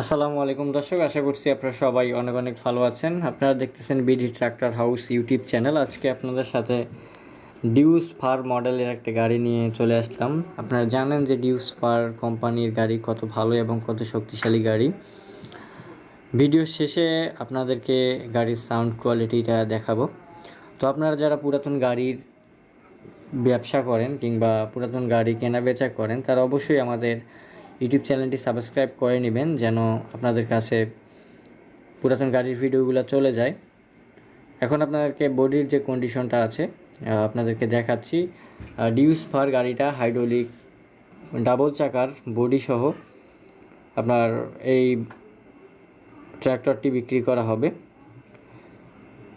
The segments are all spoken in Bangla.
আসসালামু আলাইকুম দর্শক, আশা করছি আপনারা সবাই অনেক অনেক ভালো আছেন। আপনারা দেখতেছেন BD tractor house YouTube channel আজকে আপনাদের সাথে ডিউস ফার মডেলের একটা গাড়ি নিয়ে চলে আসলাম। আপনারা জানেন যে ডিউস ফার কোম্পানির গাড়ি কত ভালো এবং কত শক্তিশালী গাড়ি। ভিডিও শেষে আপনাদেরকে গাড়ির সাউন্ড কোয়ালিটিটা দেখাবো। তো আপনারা যারা পুরাতন গাড়ির ব্যবসা করেন কিংবা পুরাতন গাড়ি কেনা বেচা করেন, তারা অবশ্যই আমাদের ইউটিউব চ্যানেলটি সাবস্ক্রাইব করে নেবেন যেন আপনাদের কাছে পুরাতন গাড়ির ভিডিওগুলো চলে যায়। এখন আপনাদেরকে বডির যে কন্ডিশনটা আছে আপনাদেরকে দেখাচ্ছি। ডিউস ফার গাড়িটা হাইড্রোলিক ডাবল চাকার বডি সহ আপনার এই ট্র্যাক্টরটি বিক্রি করা হবে।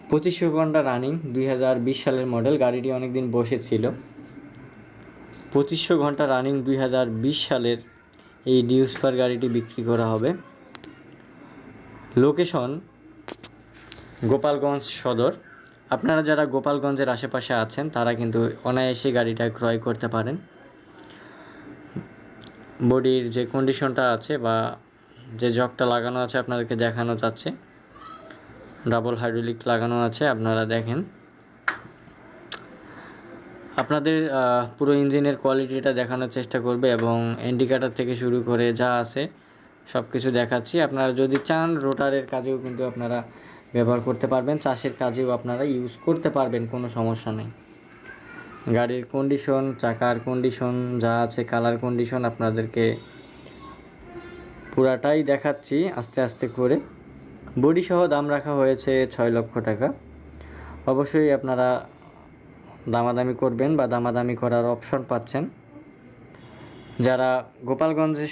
পঁচিশশো ঘণ্টা রানিং দুই হাজার বিশ সালের মডেল গাড়িটি অনেক দিন বসেছিল। পঁচিশশো ঘণ্টা রানিং দুই হাজার বিশ সালের এই ডিউসপার গাড়িটি বিক্রি করা হবে। লোকেশন গোপালগঞ্জ সদর। আপনারা যারা গোপালগঞ্জের আশেপাশে আছেন, তারা কিন্তু অনায়াসে গাড়িটা ক্রয় করতে পারেন। বডির যে কন্ডিশনটা আছে বা যে জগটা লাগানো আছে আপনাদেরকে দেখানো যাচ্ছে। ডাবল হাইড্রোলিক লাগানো আছে, আপনারা দেখেন। আপনাদের পুরো ইঞ্জিনের কোয়ালিটিটা দেখানোর চেষ্টা করবে এবং ইন্ডিকেটার থেকে শুরু করে যা আছে সব কিছু দেখাচ্ছি। আপনারা যদি চান, রোটারের কাজেও কিন্তু আপনারা ব্যবহার করতে পারবেন। চাষের কাজেও আপনারা ইউজ করতে পারবেন, কোনো সমস্যা নেই। গাড়ির কন্ডিশন চাকার কন্ডিশন যা আছে কালার কন্ডিশন আপনাদেরকে পুরাটাই দেখাচ্ছি আস্তে আস্তে করে। বডি সহ দাম রাখা হয়েছে ছয় লক্ষ টাকা। অবশ্যই আপনারা দামাদামি করবেন বা দামাদামি করার অপশন পাচ্ছেন। যারা গোপালগঞ্জে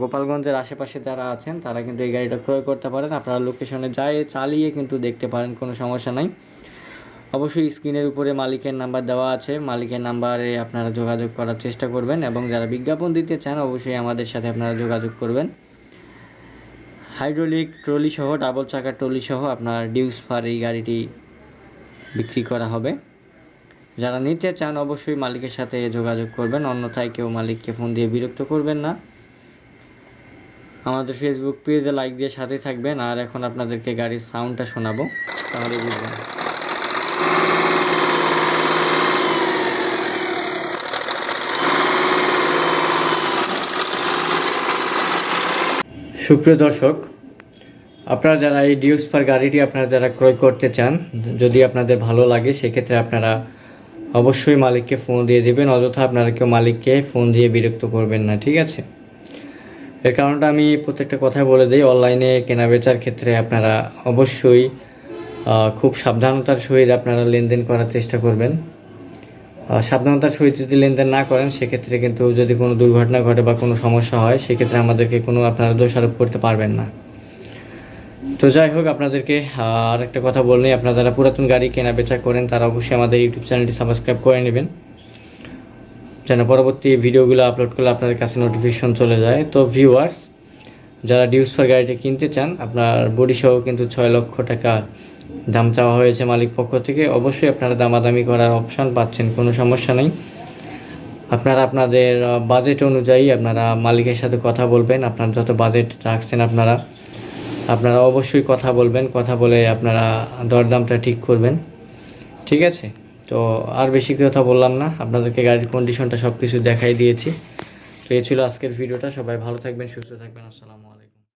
গোপালগঞ্জের আশেপাশে যারা আছেন, তারা কিন্তু এই গাড়িটা ক্রয় করতে পারেন। আপনারা লোকেশনে যায় চালিয়ে কিন্তু দেখতে পারেন, কোনো সমস্যা নাই। অবশ্যই স্ক্রিনের উপরে মালিকের নাম্বার দেওয়া আছে। মালিকের নাম্বারে আপনারা যোগাযোগ করার চেষ্টা করবেন এবং যারা বিজ্ঞাপন দিতে চান, অবশ্যই আমাদের সাথে আপনারা যোগাযোগ করবেন। হাইড্রোলিক ট্রলি সহ ডাবল চাকার ট্রলি সহ আপনার ডিউস ফার এই গাড়িটি বিক্রি করা হবে। যারা নিতে চান অবশ্যই মালিকের সাথে যোগাযোগ করবেন, অন্যথায় কেউ মালিককে ফোন দিয়ে বিরক্ত করবেন না। আমাদের ফেসবুক পেজে লাইক দিয়ে সাথে থাকবেন। আর এখন আপনাদেরকে গাড়ির সাউন্ডটা শোনাবো। তাহলে বুঝবেন। সুপ্রিয় দর্শক, আপনারা যারা এই ডিউসপার গাড়িটি আপনারা যারা ক্রয় করতে চান, যদি আপনাদের ভালো লাগে, সেক্ষেত্রে আপনারা অবশ্যই মালিককে ফোন দিয়ে দেবেন, অযথা আপনারা কেউ মালিককে ফোন দিয়ে বিরক্ত করবেন না, ঠিক আছে? এর কারণটা আমি প্রত্যেকটা কথা বলে দিই, অনলাইনে কেনা বেচার ক্ষেত্রে আপনারা অবশ্যই খুব সাবধানতার সহিত আপনারা লেনদেন করার চেষ্টা করবেন। সাবধানতার সহিত যদি লেনদেন না করেন, সেক্ষেত্রে কিন্তু যদি কোনো দুর্ঘটনা ঘটে বা কোনো সমস্যা হয়, সেক্ষেত্রে আমাদেরকে কোনো আপনারা দোষারোপ করতে পারবেন না। তো যাই হোক, আপনাদেরকে আর একটা কথা বললেই আপনারা যারা পুরাতন গাড়ি কেনা বেচা করেন, তারা অবশ্যই আমাদের ইউটিউব চ্যানেলটি সাবস্ক্রাইব করে নেবেন। যেন পরবর্তী ভিডিওগুলো আপলোড করলে আপনাদের কাছে নোটিফিকেশন চলে যায়। তো ভিউয়ার্স যারা ডিউস ফর গাড়িটা কিনতে চান, আপনার বডি সহ কিন্তু ছয় লক্ষ টাকা দাম চাওয়া হয়েছে মালিক পক্ষ থেকে। অবশ্যই আপনারা দামাদামি করার অপশন পাচ্ছেন, কোনো সমস্যা নেই। আপনারা আপনাদের বাজেট অনুযায়ী আপনারা মালিকের সাথে কথা বলবেন। আপনার যত বাজেট রাখছেন আপনারা। আপনারা অবশ্যই কথা বলবেন, কথা বলে আপনারা দরদামটা ঠিক করবেন। ঠিক আছে? তো আর বেশি কথা বললাম না, আপনাদেরকে গাড়ির কন্ডিশনটা সব কিছু দেখাই দিয়েছি। তো এই ছিল আজকের ভিডিওটা, সবাই ভালো থাকবেন, সুস্থ থাকবেন, আসসালামু আলাইকুম।